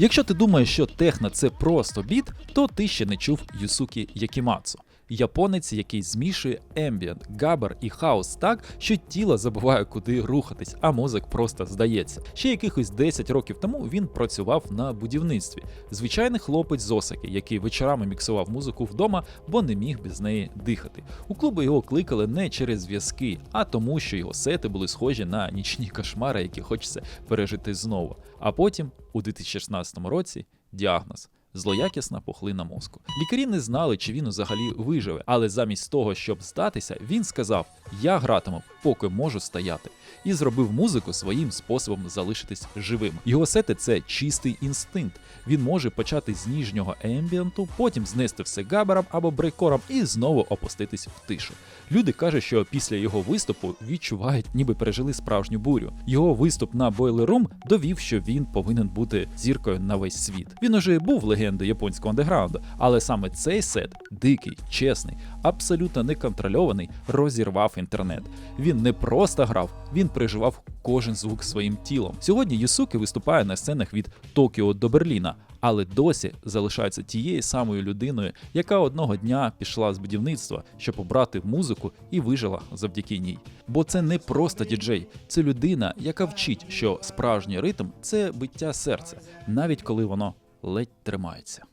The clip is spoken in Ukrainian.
Якщо ти думаєш, що техно це просто біт, то ти ще не чув Юсукі Якімацу. Японець, який змішує ембієнт, габар і хаос так, що тіло забуває, куди рухатись, а мозок просто здається. Ще якихось 10 років тому він працював на будівництві. Звичайний хлопець з Осаки, який вечорами міксував музику вдома, бо не міг без неї дихати. У клуби його кликали не через зв'язки, а тому, що його сети були схожі на нічні кошмари, які хочеться пережити знову. А потім, у 2016 році, діагноз. Злоякісна пухлина мозку. Лікарі не знали, чи він взагалі виживе, але замість того, щоб здатися, він сказав: Я гратиму, поки можу стояти, і зробив музику своїм способом залишитись живим. Його сети це чистий інстинкт. Він може почати з ніжнього ембієнту, потім знести все габаром або брейкором і знову опуститись в тишу. Люди кажуть, що після його виступу відчувають, ніби пережили справжню бурю. Його виступ на Boiler Room довів, що він повинен бути зіркою на весь світ. Він уже був легендою японського андеграунду, але саме цей сет дикий, чесний, абсолютно неконтрольований, розірвав інтернет. Він не просто грав, він переживав кожен звук своїм тілом. Сьогодні Юсуки виступає на сценах від Токіо до Берліна. Але досі залишається тією самою людиною, яка одного дня пішла з будівництва, щоб обрати музику і вижила завдяки ній. Бо це не просто діджей, це людина, яка вчить, що справжній ритм це биття серця, навіть коли воно ледь тримається.